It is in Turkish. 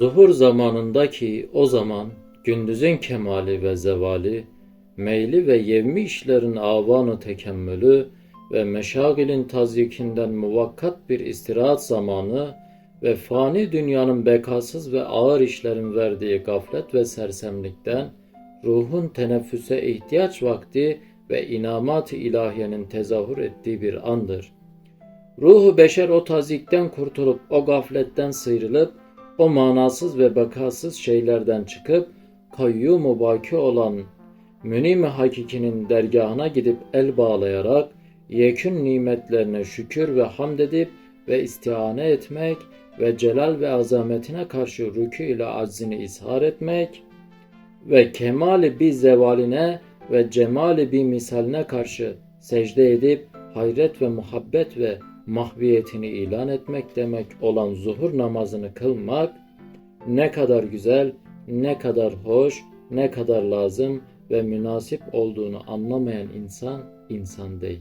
Zuhur zamanındaki o zaman gündüzün kemali ve zevali, meyli ve yevmi işlerin avanı tekemmülü ve meşagilin tazyikinden muvakkat bir istirahat zamanı ve fani dünyanın bekasız ve ağır işlerin verdiği gaflet ve sersemlikten ruhun teneffüse ihtiyaç vakti ve inamat-ı ilahiyenin tezahür ettiği bir andır. Ruhu beşer o tazikten kurtulup o gafletten sıyrılıp o manasız ve bekasız şeylerden çıkıp kayyum baki olan münim hakikinin dergahına gidip el bağlayarak yekün nimetlerine şükür ve hamd edip ve istihane etmek ve celal ve azametine karşı rükû ile aczini izhar etmek ve kemali bir zevaline ve cemali bir misaline karşı secde edip hayret ve muhabbet ve mahviyetini ilan etmek demek olan zuhur namazını kılmak ne kadar güzel, ne kadar hoş, ne kadar lazım ve münasip olduğunu anlamayan insan insan değil.